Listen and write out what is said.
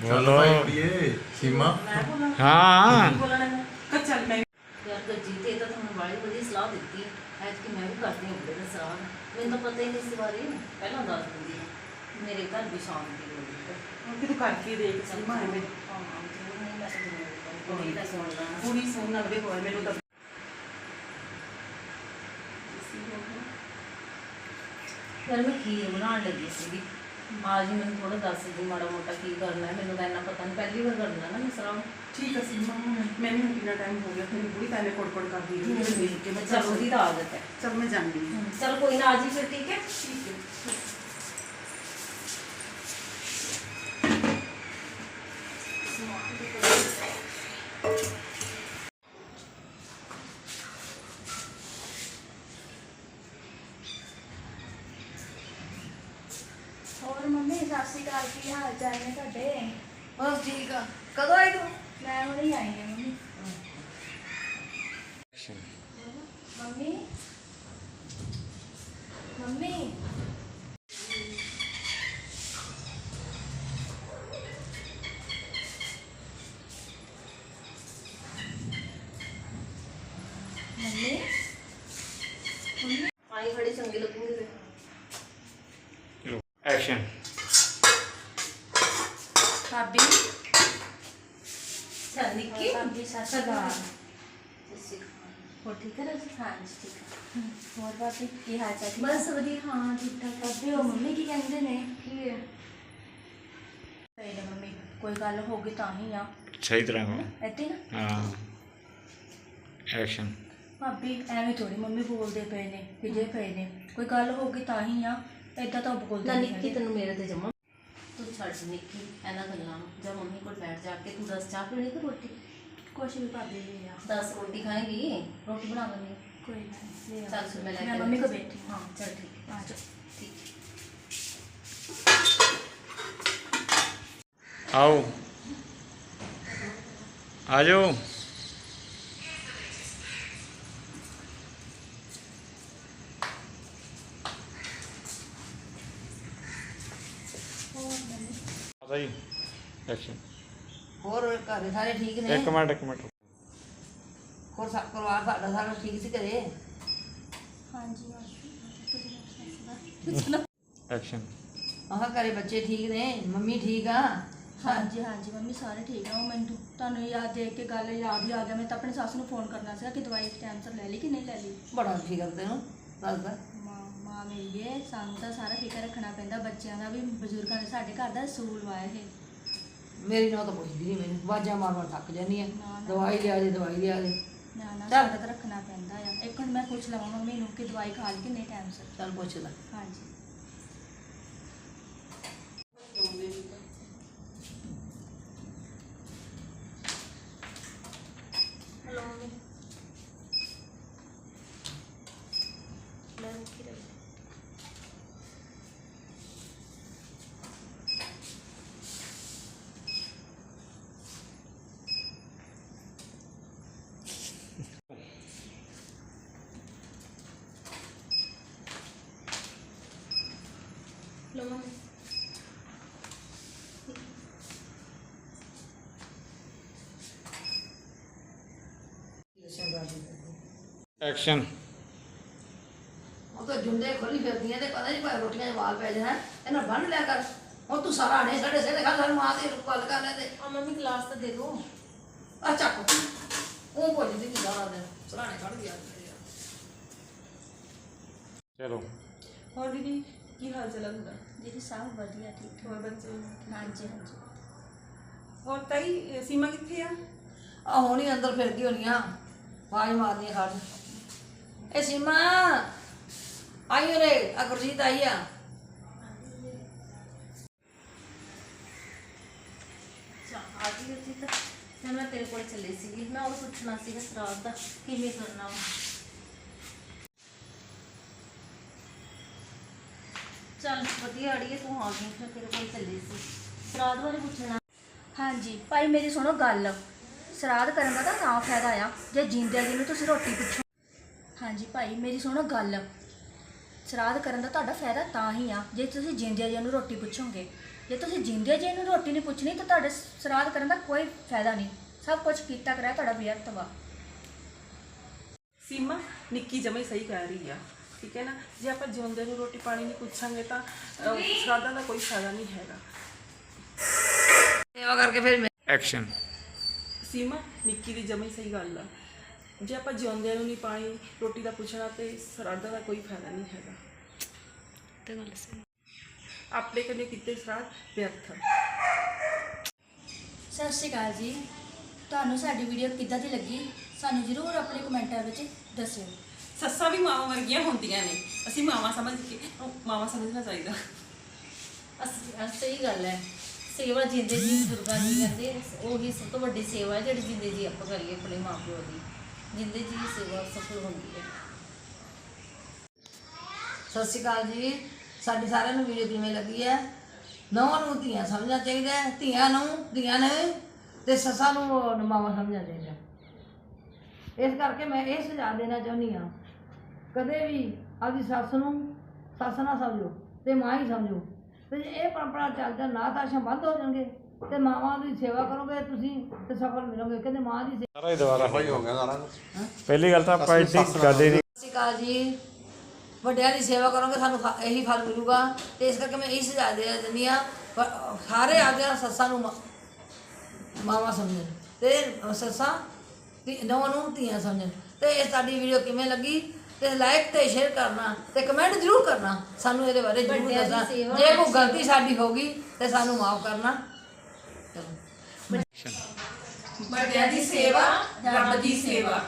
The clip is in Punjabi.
ਬੋਲੋ ਭਾਈ ਕੁੜੀਏ ਸੀਮਾ ਹਾਂ ਹੈ ਤਾਂ ਚੱਲ ਮੈਂ ਯਾਰ ਗੁਰਜੀਤ ਇਹ ਤਾਂ ਤੁਹਾਨੂੰ ਬੜੀ ਵਧੀਆ ਸਲਾਹ ਦਿੱਤੀ ਹੈ। ਐਤ ਕਿ ਮੈਂ ਵੀ ਕਰਦੀ ਹਾਂ ਬੜੇ ਸਲਾਹ। ਮੈਨੂੰ ਤਾਂ ਪਤਾ ਹੀ ਨਹੀਂ ਇਸ ਬਾਰੇ। ਪਹਿਲਾਂ ਦੱਸ ਦਿੰਦੀ ਮੇਰੇ ਘਰ ਵੀ ਸ਼ਾਂਤੀ ਹੋ। ਗਈ ਹੁਣ ਤੂੰ ਕਰਕੇ ਦੇਖ ਸੀਮਾ ਐਵੇਂ। ਹਾਂ ਨਹੀਂ ਮੈਂ ਤਾਂ ਜ਼ਰੂਰ ਕੁੜੀ ਦਾ ਸੁਣ ਲੈਣਾ ਪੂਰੀ ਸੋਨ ਨਾਲ ਦੇ ਹੋਏ ਮੈਨੂੰ ਤਾਂ ਯਾਰ ਮੈਂ ਖੀਰ ਬਣਾਉਣ ਲੱਗੀ ਸੀਗੀ। ਮਾਂ ਜੀ ਮੈਨੂੰ ਥੋੜਾ ਦੱਸ ਦੀ ਮਾੜਾ ਮੋਟਾ ਕੀ ਕਰਨਾ ਹੈ ਮੈਨੂੰ ਤਾਂ ਇੰਨਾ ਪਤਾ ਨਹੀਂ ਪਹਿਲੀ ਵਾਰ ਕਰਨਾ ਨਾ ਮੈਂ ਸਲਾਹ ਠੀਕ ਹੈ ਸੀਮਾ ਮੈਨੂੰ ਹੁਣ ਕਿੰਨਾ ਟਾਈਮ ਹੋ ਗਿਆ ਤੇਰੀ ਬੁੜੀ ਤਾਂ ਐਵੇਂ ਕੋੜ-ਕੋੜ ਕਰਦੀ ਰਹੀ ਹੈ। ਦੇਖ ਕੇ ਮੈਂ ਚਲ ਉਹਦੀ ਤਾਂ ਆਦਤ ਹੈ। ਚੱਲ ਮੈਂ ਜਾਂਦੀ ਹਾਂ। ਚਲ ਕੋਈ ਨਾ ਆ ਜੀ ਫਿਰ ਠੀਕ ਹੈ? ਸਤਿ ਸ਼੍ਰੀ ਅਕਾਲ ਕੀ ਹਾਲ ਚਾਲ ਨੇ ਤੁਹਾਡੇ? ਬਸ ਠੀਕ ਆ। ਕਦੋਂ ਆਈ ਤੂੰ? ਮੈਂ ਹੁਣੇ ਆਈ ਹਾਂ mummy. Mummy? Mummy? Mummy? Mummy ਆਈ ਬੜੀ ਚੰਗੀ ਲੱਗੂਗੀ ਫਿਰ ਚਲੋ ਐਕਸ਼ਨ ਭਾਬੀ ਚੱਲ ਨਿੱਕੀ ਭਾਬੀ ਸਤਿ ਸ਼੍ਰੀ ਅਕਾਲ ਸੱਸੀ ਹੋ ਠੀਕ ਹੈ ਰਾਜੀ ਹਾਂ ਜੀ ਠੀਕ ਹੈ। ਹੋਰ ਭਾਬੀ ਕੀ ਹਾਲ ਚਾਲ ਠੀਕ ਬਸ ਵਧੀਆ ਹਾਂ ਠੀਕ ਠਾਕ। ਭਾਬੀ ਉਹ ਮੰਮੀ ਕੀ ਕਹਿੰਦੇ ਨੇ? ਕੀ ਹੈ? ਸਹੀ ਨੇ ਮੰਮੀ ਕੋਈ ਗੱਲ ਹੋ ਗਈ ਤਾਂ ਹੀ ਆ। ਸਹੀ ਤਰ੍ਹਾਂ ਹੋ। ਇੱਥੇ ਨਾ? ਹਾਂ। ਐਕਸ਼ਨ ਭਾਬੀ ਐਵੇਂ ਥੋੜੀ ਮੰਮੀ ਬੋਲਦੇ ਪਏ ਨੇ ਵਿਜੇ ਪਏ ਨੇ। ਕੋਈ ਗੱਲ ਹੋ ਗਈ ਤਾਂ ਹੀ ਆ ਏਦਾਂ ਤਾਂ ਬੋਲਦੇ ਨਾ ਨਹੀਂ ਨਿੱਕੀ ਹੈਗੇ। ਤੈਨੂੰ ਮੇਰੇ ਤੇ ਜਮਾ। ਤੂੰ ਛੱਡ ਨਿੱਕੀ ਇਹਨਾਂ ਗੱਲਾਂ ਨੂੰ। ਜਾ ਮੰਮੀ ਕੋਲ ਬੈਠ ਜਾ ਕੇ ਤੂੰ ਦੱਸ ਚਾਹ ਪੀਣੀ ਕਿ ਰੋਟੀ? ਕੁਛ ਵੀ ਭਾਬੀ ਲੈ ਆ। ਦੱਸ ਰੋਟੀ ਖਾਏਗੀ? ਰੋਟੀ ਬਣਾ ਲੈਣੀ ਕੋਈ ਨਹੀਂ ਲੈ ਆ। ਚੱਲ ਫਿਰ ਮੈਂ ਲੈ ਮੈਂ ਕੇ ਮੰਮੀ ਕੋ ਆਉਂਦੀ। ਬੈਠੀ ਹਾਂ। ਚੱਲ ਠੀਕ ਹੈ। ਆ ਜਾ ਠੀਕ ਆਓ। ਆ ਜਾਓ। ਆਦਾ ਜੀ। ਐਕਸ਼ਨ ਹੋਰ ਘਰ ਦੇ ਸਾਰੇ ਠੀਕ ਨੇ? ਇੱਕ ਮਿੰਟ ਇੱਕ ਮਿੰਟ। ਹੋਰ ਸਭ ਪਰਿਵਾਰ ਸਾਡਾ ਸਾਰਾ ਠੀਕ ਸੀ ਘਰੇ? ਹਾਂਜੀ ਮਾਸੀ ਤੁਸੀਂ ਦੱਸੋ ਐਕਸ਼ਨ ਆਹ ਘਰੇ ਬੱਚੇ ਠੀਕ ਨੇ? ਮੰਮੀ ਠੀਕ ਆ? ਹਾਂਜੀ ਹਾਂਜੀ। ਮੰਮੀ ਸਾਰੇ ਠੀਕ ਆ। ਉਹ ਮੈਨੂੰ ਤੁਹਾਨੂੰ ਯਾਦ ਦੇਖ ਕੇ ਗੱਲ ਯਾਦ ਹੀ ਆ। ਗਿਆ ਮੈਂ ਤਾਂ ਆਪਣੀ ਸੱਸ ਨੂੰ ਫੋਨ ਕਰਨਾ ਸੀਗਾ ਕਿ ਦਵਾਈ ਟਾਈਮ ਸਿਰ ਲੈ ਲਈ ਕਿ ਨਹੀਂ ਲੈ ਲਈ? ਬੜਾ ਫਿਕਰ ਤੈਨੂੰ ਦੱਸਦਾ ਮਾਂ ਮਾਂ ਮੇਰੀ ਸਾਨੂੰ ਤਾਂ ਸਾਰਾ ਫਿਕਰ ਰੱਖਣਾ ਪੈਂਦਾ। ਬੱਚਿਆਂ ਦਾ ਵੀ ਬਜ਼ੁਰਗਾਂ ਦਾ ਸਾਡੇ ਘਰ ਦਾ ਅਸੂਲ ਵਾ ਇਹ। ਮੇਰੀ ਨੌ ਤਾਂ ਪੁੱਛਦੀ ਨਹੀਂ ਮੈਨੂੰ ਬਾਜਾਂ ਮਾਰ ਮਾਰ ਥੱਕ ਜਾਂਦੀ ਆ। ਨਾ, ਨਾ। ਦਵਾਈ ਲਿਆ ਦੇ ਦਵਾਈ ਲਿਆ ਦੇ। ਨਾ ਨਾ ਚੱਲ। ਸਾਡਾ ਤਾਂ ਰੱਖਣਾ ਪੈਂਦਾ ਆ। ਇੱਕ ਹੁਣ ਮੈਂ ਪੁੱਛ ਲਵਾਂ ਮੰਮੀ ਨੂੰ ਕਿ ਦਵਾਈ ਖਾ ਲਈ ਕਿ ਨਹੀਂ ਟਾਈਮ ਸਿਰ? ਚੱਲ ਪੁੱਛ ਲੈ। ਹਾਂਜੀ। ਹੈਲੋ ਮੰਮੀ ਮੈਂ ਕੀ ਰਹੀ ਲੋ ਮੰਮੀ ਐਕਸ਼ਨ ਉਹ ਤਾਂ ਜੁੰਡੇ ਖੋਲੀ ਫਿਰਦੀਆਂ ਤੇ ਪਤਾ ਨਹੀਂ ਭਾਈ ਰੋਟੀਆਂ 'ਚ ਵਾਲ ਪੈ ਜਾਣਾ ਇਹਨਾਂ ਬੰਨ ਲਿਆ ਕਰ। ਹੁਣ ਤੂੰ ਸਾਰਾ ਨੇ ਸਾਡੇ ਸਿਰ ਖਾ ਸਾਨੂੰ ਆ ਤੇ ਗੱਲ ਕਰ ਲੈ ਤੇ। ਆ ਮੰਮੀ ਗਲਾਸ ਤਾਂ ਦੇ ਦੋ ਆ ਚੱਕ। ਉਹ ਭੁੱਲ ਦੀ ਸਾਰਾ ਦਿਨ ਸਰਾਣੇ ਖੜ ਗਿਆ ਚਲੋ। ਹੋਰ ਦੀਦੀ ਕੀ ਹਾਲ ਚਾਲ ਹੈ ਤੁਹਾਡਾ? ਦੀਦੀ ਸਭ ਵਧੀਆ ਠੀਕ ਹੋਰ ਬੱਚੇ? ਹਾਂਜੀ ਹਾਂਜੀ। ਹੋਰ ਤਾਈ ਸੀਮਾ ਕਿੱਥੇ ਆ? ਆ ਹੋਣੀ ਅੰਦਰ ਫਿਰਦੀ ਹੋਣੀ ਆ। ਆਵਾਜ਼ ਮਾਰਨੀ ਖੜ ਇਹ ਸੀਮਾ ਆਈ ਰੇ ਆ ਗੁਰਜੀਤ ਆਈ ਆ। ਗਈ ਤਾਂ ਮੈਂ ਤੇਰੇ ਕੋਲ ਚੱਲੀ ਸੀਗੀ। ਮੈਂ ਉਹ ਪੁੱਛਣਾ ਸੀਗਾ ਸਰਾਧ ਦਾ ਕਿਵੇਂ ਕਰਨਾ ਵਾ। ਚੱਲ ਵਧੀਆ ਅੜੀਏ ਤੂੰ ਆ ਗਈ ਫਿਰ ਤੇਰੇ ਕੋਲ ਚੱਲੀ ਸੀ। ਸਰਾਧ ਬਾਰੇ ਪੁੱਛਣਾ। ਹਾਂਜੀ ਭਾਈ ਮੇਰੀ ਸੁਣੋ ਗੱਲ। ਸਰਾਧ ਕਰਨ ਦਾ ਤਾਂ ਤਾਂ ਫਾਇਦਾ ਆ। ਜੇ ਜਿੰਦੇ ਜੀ ਨੂੰ ਤੁਸੀਂ ਰੋਟੀ ਪੁੱਛੋ। ਹਾਂਜੀ ਭਾਈ ਮੇਰੀ ਸੁਣੋ ਗੱਲ। ਸਰਾਧ ਕਰਨ ਦਾ ਤੁਹਾਡਾ ਫਾਇਦਾ ਤਾਂ ਹੀ ਆ ਜੇ ਤੁਸੀਂ ਜਿੰਦਿਆਂ ਜੀ ਨੂੰ ਰੋਟੀ ਪੁੱਛੋਗੇ। ਜੇ ਤੁਸੀਂ ਜਿੰਦਿਆਂ ਜੀ ਨੂੰ ਰੋਟੀ ਨਹੀਂ ਪੁੱਛਣੀ ਤਾਂ ਤੁਹਾਡੇ ਸਰਾਧ ਕਰਨ ਦਾ ਕੋਈ ਫਾਇਦਾ ਨਹੀਂ। ਸਭ ਕੁਝ ਕੀਤਾ ਕਰਾਇਆ ਤੁਹਾਡਾ ਵਿਅਰਥ ਵਾ। ਸੀਮਾ ਨਿੱਕੀ ਜਮੇ ਸਹੀ ਕਹਿ ਰਹੀ ਆ। ਠੀਕ ਹੈ ਨਾ? ਜੇ ਆਪਾਂ ਜਿਉਂਦੇ ਨੂੰ ਰੋਟੀ ਪਾਣੀ ਨਹੀਂ ਪੁੱਛਾਂਗੇ ਤਾਂ ਅਹ, ਸ਼ਰਾਧਾਂ ਦਾ ਕੋਈ ਫਾਇਦਾ ਨਹੀਂ ਹੈਗਾ। ਸੇਵਾ ਕਰਕੇ ਫਿਰ ਮੈਂ ਐਕਸ਼ਨ ਸੀਮਾ ਨਿੱਕੀ ਦੀ ਜਮੇ ਸਹੀ ਗੱਲ ਆ ਜੇ ਆਪਾਂ ਜਿਉਂਦਿਆਂ ਨੂੰ ਨਹੀਂ ਪਾਣੀ ਰੋਟੀ ਦਾ ਪੁੱਛਣਾ ਤੇ ਸ਼ਰਾਧਾਂ ਦਾ ਕੋਈ ਫਾਇਦਾ ਨਹੀਂ ਹੈਗਾ ਤੇ ਗੱਲ ਸਹੀ ਆਪਣੇ ਕੰਨੇ ਕੀਤੇ ਸ਼ਰਾਧ ਵਿਅਰਥ ਸਤਿ ਸ਼੍ਰੀ ਅਕਾਲ ਜੀ ਤੁਹਾਨੂੰ ਸਾਡੀ ਵੀਡੀਓ ਕਿੱਦਾਂ ਦੀ ਲੱਗੀ ਸਾਨੂੰ ਜ਼ਰੂਰ ਆਪਣੇ ਕਮੈਂਟਾਂ ਵਿੱਚ ਦੱਸਿਓ ਸੱਸਾਂ ਵੀ ਮਾਵਾਂ ਵਰਗੀਆਂ ਹੁੰਦੀਆਂ ਨੇ ਅਸੀਂ ਮਾਵਾਂ ਸਮਝ ਕੇ ਉਹ ਮਾਵਾਂ ਸਮਝਣਾ ਚਾਹੀਦਾ ਅਸ- ਅਸ- ਸਹੀ ਗੱਲ ਹੈ ਸੇਵਾ ਜਿੰਦੇ ਜੀ ਬਜ਼ੁਰਗਾਂ ਦੀ ਕਹਿੰਦੇ, ਉਹੀ ਸਭ ਤੋਂ ਵੱਡੀ ਸੇਵਾ ਹੈ ਜਿਹੜੀ ਜਿੰਦੇ ਜੀ ਆਪਾਂ ਕਰੀਏ ਆਪਣੇ ਮਾਪਿਓ ਦੀ। ਜਿੰਦੇ ਜੀ ਸੇਵਾ ਸਫਲ ਹੁੰਦੀ ਹੈ। ਸਤਿ ਸ਼੍ਰੀ ਅਕਾਲ ਜੀ। ਸਾਡੀ ਸਾਰਿਆਂ ਨੂੰ ਵੀਡੀਓ ਕਿਵੇਂ ਲੱਗੀ ਹੈ? ਨੌਂ ਨੂੰ ਧੀਆਂ ਸਮਝਣਾ ਚਾਹੀਦਾ ਹੈ। ਧੀਆਂ ਨੂੰ, ਧੀਆਂ ਨੇ ਤੇ ਸੱਸਾਂ ਨੂੰ ਮਾਵਾਂ ਸਮਝਣਾ ਚਾਹੀਦਾ ਹੈ। ਇਸ ਕਰਕੇ ਮੈਂ ਇਹ ਸੁਝਾਅ ਦੇਣਾ ਚਾਹੁੰਦੀ ਹਾਂ, ਕਦੇ ਵੀ ਆਪਦੀ ਸੱਸ ਨੂੰ ਸੱਸ ਨਾ ਸਮਝੋ ਤੇ ਮਾਂ ਹੀ ਸਮਝੋ। ਤੇ ਜੇ ਇਹ ਪਰੰਪਰਾ ਚੱਲਦਾ ਨਾ ਤਾਂ ਆਸ਼ਰਮ ਬੰਦ ਹੋ ਜਾਣਗੇ ਤੇ ਮਾਵਾਂ ਦੀ ਸੇਵਾ ਕਰੋਗੇ ਤੁਸੀਂ ਤੇ ਸਫਲ ਮਿਲੋਗੇ। ਕਹਿੰਦੇ ਮਾਂ ਦੀ ਸੇਵਾ ਸਾਰਾ ਹੀ ਦੁਬਾਰਾ। ਹੋ ਗਿਆ ਪਹਿਲੀ ਗੱਲ ਤਾਂ ਆਪਾਂ ਇੱਡੀ ਗੱਲ ਹੀ ਨਹੀਂ ਸਤਿ ਸ਼੍ਰੀ ਅਕਾਲ ਜੀ। ਵੱਡਿਆਂ ਦੀ ਸੇਵਾ ਕਰੋਗੇ ਸਾਨੂੰ ਫ- ਇਹੀ ਫਲ ਮਿਲੂਗਾ। ਤੇ ਇਸ ਕਰਕੇ ਮੈਂ ਇਹ ਸੁਝਾਅ ਦੇ ਦਿੰਦੀ ਹਾਂ ਪ- ਸਾਰੇ ਆਪਦੇ ਸੱਸਾਂ ਨੂੰ ਮਾਂ- ਮਾਵਾਂ ਸਮਝਣ ਤੇ ਸੱਸਾਂ ਧੀ- ਨੌਂ ਨੂੰ ਧੀਆਂ ਸਮਝਣ। ਤੇ ਇਹ ਸਾਡੀ ਵੀਡੀਓ ਕਿਵੇਂ ਲੱਗੀ? ਤੇ ਲਾਈਕ ਤੇ ਸ਼ੇਅਰ ਕਰਨਾ ਤੇ ਕਮੈਂਟ ਜ਼ਰੂਰ ਕਰਨਾ। ਸਾਨੂੰ ਇਹਦੇ ਬਾਰੇ ਜ਼ਰੂਰ ਵੱਡਿਆਂ ਦੀ ਦੱਸਣਾ। ਸੇਵਾ ਜੇ ਕੋਈ ਗਲਤੀ ਸਾਡੀ ਹੋਗੀ ਤੇ ਸਾਨੂੰ ਮਾਫ ਕਰਨਾ। ਚਲੋ। ਵੱਡਿਆਂ ਦੀ ਸੇਵਾ ਰੱਬ ਦੀ ਸੇਵਾ।